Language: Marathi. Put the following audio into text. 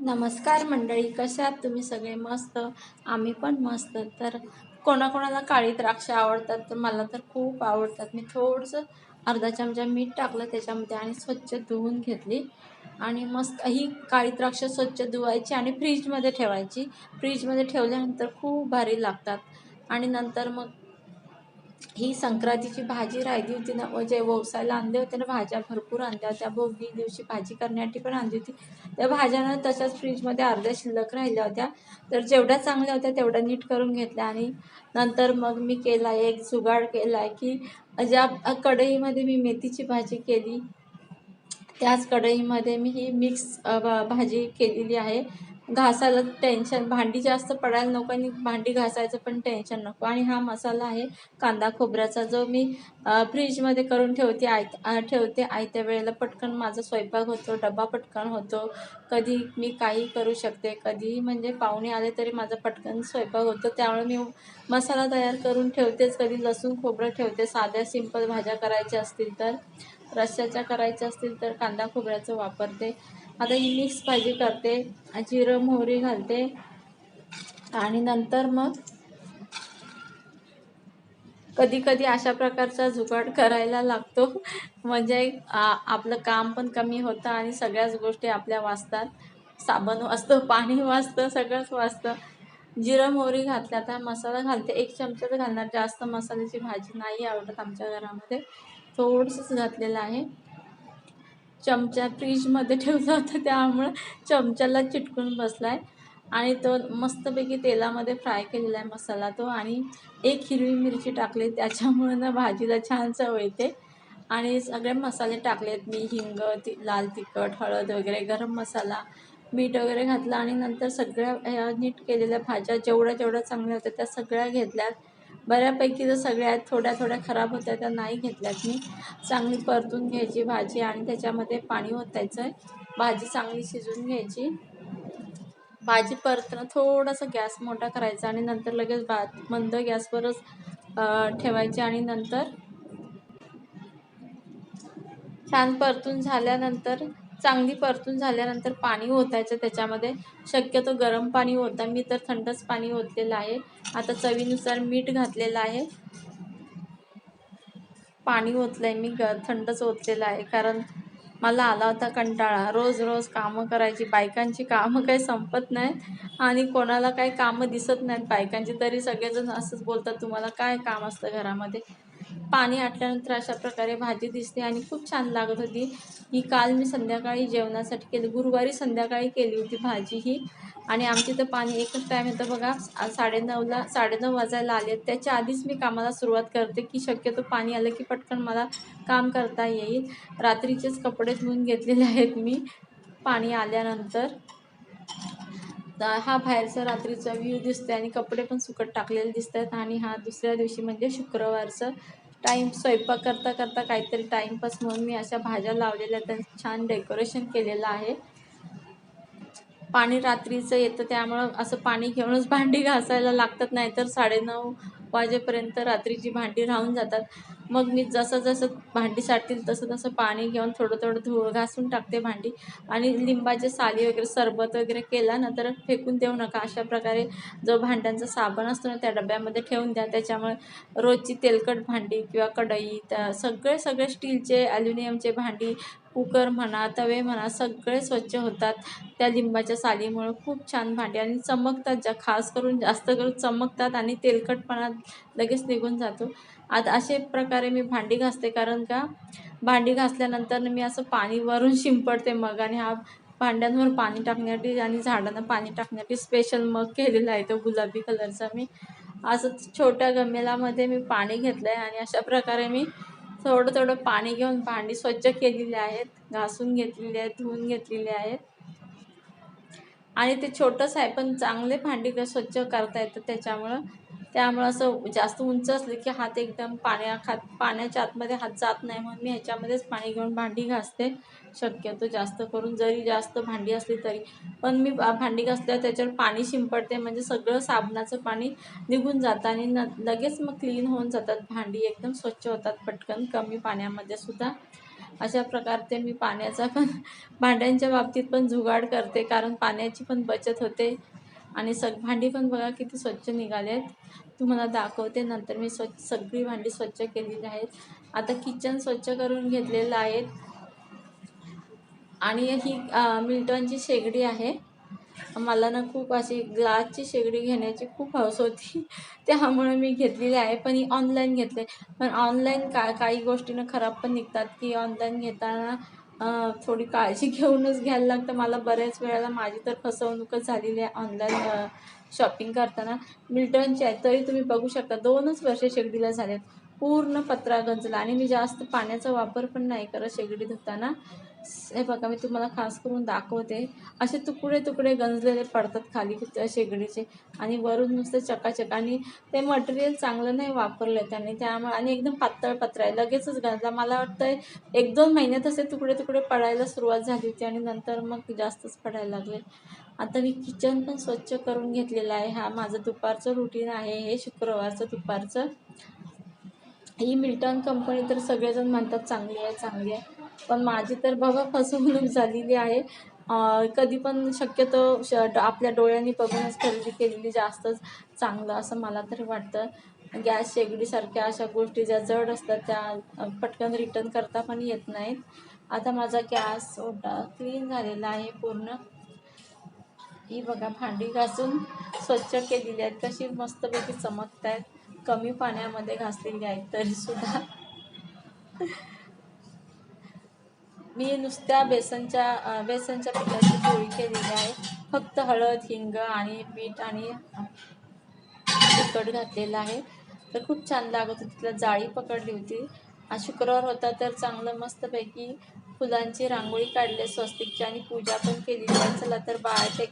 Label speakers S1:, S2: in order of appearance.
S1: नमस्कार मंडळी कशा आहात? तुम्ही सगळे मस्त? आम्ही पण मस्त. तर कोणाकोणाला काळी द्राक्ष आवडतात तर मला तर खूप आवडतात. मी थोडंसं अर्धा चमचा मीठ टाकलं त्याच्यामध्ये आणि स्वच्छ धुवून घेतली. आणि मस्त ही काळी द्राक्ष स्वच्छ धुवायची आणि फ्रीजमध्ये ठेवायची. फ्रीजमध्ये ठेवल्यानंतर खूप भारी लागतात. आणि नंतर मग ही संक्रांतीची भाजी राहिली होती ना म्हणजे व्यवसायाला आणले होते ना भाज्या भरपूर आणल्या होत्या. भोगी दिवशी भाजी करण्यासाठी पण आणली होती. त्या भाज्यानं तशाच फ्रीजमध्ये अर्ध्या शिल्लक राहिल्या होत्या. तर जेवढ्या चांगल्या होत्या तेवढ्या नीट करून घेतल्या. आणि नंतर मग मी केला एक जुगाड केला आहे की ज्या कढईमध्ये मी मेथीची भाजी केली त्याच कढईमध्ये मी ही मिक्स भाजी केलेली आहे. घासायला टेन्शन भांडी जास्त पडायला नको आणि भांडी घासायचं पण टेन्शन नको. आणि हा मसाला आहे कांदा खोबऱ्याचा जो मी फ्रीजमध्ये करून ठेवते आय ठेवते आयत्या वेळेला. पटकन माझा स्वयंपाक होतो डबा पटकन होतो. कधी मी काही करू शकते कधी म्हणजे पाहुणे आले तरी माझा पटकन स्वयंपाक होतो. त्यामुळे मी मसाला तयार करून ठेवतेच. कधी लसूण खोबरं ठेवते. साध्या सिंपल भाज्या करायच्या असतील तर रश्श्याच्या करायच्या असतील तर कांदा खोबऱ्याचं वापरते. आता ही मिक्स भाजी करते जिरं मोहरी घालते. आणि नंतर मग कधी कधी अशा प्रकारचा जुगाड करायला लागतो. म्हणजे आपलं काम पण कमी होतं आणि सगळ्याच गोष्टी आपल्या वाचतात. साबण वाचतं पाणी वाचतं सगळंच वाचतं. जिरं मोहरी घातल्या आता मसाला घालते. एक चमचाच घालणार. जास्त मसाल्याची भाजी नाही आवडत आमच्या घरामध्ये. थोडंसंच घातलेलं आहे. चमचा फ्रीजमध्ये ठेवला होता त्यामुळं चमच्याला चिटकून बसला आहे आणि तो मस्तपैकी तेलामध्ये फ्राय केलेला आहे मसाला तो. आणि एक हिरवी मिरची टाकली त्याच्यामुळं ना भाजीला छान चव येते. आणि सगळे मसाले टाकलेत मी हिंग ती लाल तिखट हळद वगैरे गरम मसाला मीठ वगैरे घातलं. आणि नंतर सगळ्या नीट केलेल्या भाज्या जेवढ्या जेवढ्या चांगल्या होत्या त्या सगळ्या घेतल्यात. बऱ्यापैकी जर सगळ्या थोड्या थोड्या खराब होत्या त्या नाही घेतल्यात मी. चांगली परतून घ्यायची भाजी आणि त्याच्यामध्ये पाणी ओतायचं आहे भाजी चांगली शिजून घ्यायची. भाजी परतणं थोडंसं गॅस मोठा करायचा आणि नंतर लगेच भात मंद गॅसवरच ठेवायची आणि नंतर छान परतून झाल्यानंतर चांगली परतून झाल्यानंतर पाणी ओतायचं त्याच्यामध्ये. शक्यतो गरम पाणी होता मी तर थंडच पाणी ओतलेलं आहे. आता चवीनुसार मीठ घातलेलं आहे. पाणी ओतलं आहे मी. ग थंडच ओतलेलं आहे. कारण मला आला होता कंटाळा. रोज रोज कामं करायची. बायकांची कामं काही संपत नाहीत. आणि कोणाला काही कामं दिसत नाहीत बायकांची. तरी सगळेजण असंच बोलतात तुम्हाला काय काम असतं घरामध्ये? पाणी आटल्यानंतर अशा प्रकारे भाजी दिसते आणि खूप छान लागत होती. ही काल मी संध्याकाळी जेवणासाठी केली. गुरुवारी संध्याकाळी केली होती भाजी ही. आणि आमची तर पाणी एकच टाईम येतं बघा. साडेनऊला साडेनऊ वाजायला आले त्याच्या आधीच मी कामाला सुरुवात करते की शक्यतो पाणी आलं की पटकन मला काम करता येईल. रात्रीचेच कपडे धुवून घेतलेले आहेत मी. पाणी आल्यानंतर. हा बाहेरचा रात्रीचा व्ह्यू दिसतोय आणि कपडे पण सुकट टाकलेले दिसत आहेत आणि हा दुसऱ्या दिवशी म्हणजे शुक्रवारचं टाईम स्वयंपाक करता करता काहीतरी टाईमपास म्हणून मी अशा भाज्या लावलेल्या त्यांचं छान डेकोरेशन केलेलं आहे. पाणी रात्रीचं येतं त्यामुळं असं पाणी घेऊनच भांडी घासायला लागतात. नाहीतर साडेनऊ वाजेपर्यंत रात्रीची भांडी राहून जातात. मग मी जसं जसं भांडी साठतील तसं तसं पाणी घेऊन थोडं थोडं धूळ घासून टाकते भांडी. आणि लिंबाचे साली वगैरे सरबत वगैरे केला ना तर फेकून देऊ नका. अशा प्रकारे जो भांड्यांचा साबण असतो ना त्या डब्यामध्ये ठेवून द्या. त्याच्यामुळे रोजची तेलकट भांडी किंवा कढई त्या सगळे सगळे स्टीलचे ॲल्युमिनियमचे भांडी कुकर म्हणा तवे म्हणा सगळे स्वच्छ होतात. त्या लिंबाच्या सालीमुळं खूप छान भांडी आणि चमकतात ज्या खास करून जास्त करून चमकतात आणि तेलकटपणा लगेच निघून जातो. आता असे प्रकारे मी भांडी घासते कारण का भांडी घासल्यानंतर मी असं पाणी वरून शिंपडते मग आणि हा भांड्यांवर पाणी टाकण्यासाठी आणि झाडांना पाणी टाकण्यासाठी स्पेशल मग केलेला आहे तो गुलाबी कलरचा मी. असं छोट्या गमेलामध्ये मी पाणी घेतलं आहे आणि अशा प्रकारे मी थोडं थोडं पाणी घेऊन भांडी स्वच्छ केलेली आहेत घासून घेतलेली आहेत धुवून घेतलेली आहेत. आणि ते छोटंसं आहे पण चांगले भांडी स्वच्छ करता येतं त्याच्यामुळं त्यामुळं असं जास्त उंच असलं की हात एकदम पाण्या खात पाण्याच्या आतमध्ये हात जात नाही म्हणून मी ह्याच्यामध्येच पाणी घेऊन भांडी घासते. शक्यतो जास्त करून जरी जास्त भांडी असली तरी. पण मी भांडी घासल्यावर त्याच्यावर पाणी शिंपडते. म्हणजे सगळं साबणाचं पाणी निघून जातं आणि न लगेच मग क्लीन होऊन जातात. भांडी एकदम स्वच्छ होतात पटकन. कमी पाण्यामध्ये सुद्धा. अशा प्रकारचे मी पाण्याचा पण भांड्यांच्या बाबतीत पण जुगाड करते. कारण पाण्याची पण बचत होते. आणि सग भांडी पण बघा किती स्वच्छ निघाले आहेत तुम्हाला दाखवते नंतर मी स्वच्छ सगळी भांडी स्वच्छ केलेली आहेत. आता किचन स्वच्छ करून घेतलेलं आहे. आणि ही मिल्टनची मिल्टॉनची शेगडी आहे. मला ना खूप अशी ग्लासची शेगडी घेण्याची खूप हौस होती. त्यामुळे मी घेतलेली आहे पण ही ऑनलाईन घेतले. पण ऑनलाईन का काही गोष्टीनं खराब पण निघतात की ऑनलाईन घेताना थोडी काळजी घेऊनच घ्यायला लागतं. मला बऱ्याच वेळेला माझी तर फसवणूकच झालेली आहे ऑनलाईन शॉपिंग करताना. मिल्टनची आहे तरी तुम्ही बघू शकता दोनच वर्ष शेगडीला झालेत. पूर्ण पत्रा गंजला आणि मी जास्त पाण्याचा वापर पण नाही करत शेगडी धुताना. हे बघा मी तुम्हाला खास करून दाखवते. असे तुकडे तुकडे गंजलेले पडतात खाली शेगडीचे आणि वरून नुसतं चकाचक. आणि ते मटेरियल चांगलं नाही वापरलं त्यांनी त्यामुळे आणि एकदम पातळ पत्रा आहे लगेचच गंजला. मला वाटतं एक दोन महिन्यात असे तुकडे तुकडे पडायला सुरुवात झाली होती आणि नंतर मग जास्तच पडायला लागले. आता मी किचन पण स्वच्छ करून घेतलेलं आहे. हा माझं दुपारचं रुटीन आहे हे शुक्रवारचं दुपारचं. ही मिल्टन कंपनी तर सगळेजण म्हणतात चांगली आहे चांगली आहे. पण माझी तर बघा फसवणूक झालेली आहे. कधी पण शक्यतो श आपल्या डोळ्यांनी बघूनच खरेदी केलेली जास्तच चांगलं असं मला तरी वाटतं. गॅस शेगडीसारख्या अशा गोष्टी ज्या जड असतात त्या पटकन रिटर्न करता पण येत नाहीत. आता माझा गॅस ओटा क्लीन झालेला आहे पूर्ण. ही बघा भांडी घासून स्वच्छ केलेली आहेत. कशी मस्तपैकी चमकत आहेत कमी पाण्यामध्ये घासलेली आहेत तरीसुद्धा. मी नुसत्या बेसनच्या बेसनच्या पिठाची पोळी केलेली आहे. फक्त हळद हिंग आणि पीठ आणि तिखट घातलेलं आहे. तर खूप छान लागत होती. तिला जाळी पकडली होती. आज शुक्रवार होता तर चांगलं मस्तपैकी फुलांची रांगोळी काढली स्वस्तिकची आणि पूजा पण केलेली आहे चला तर बाळ बाळाच्या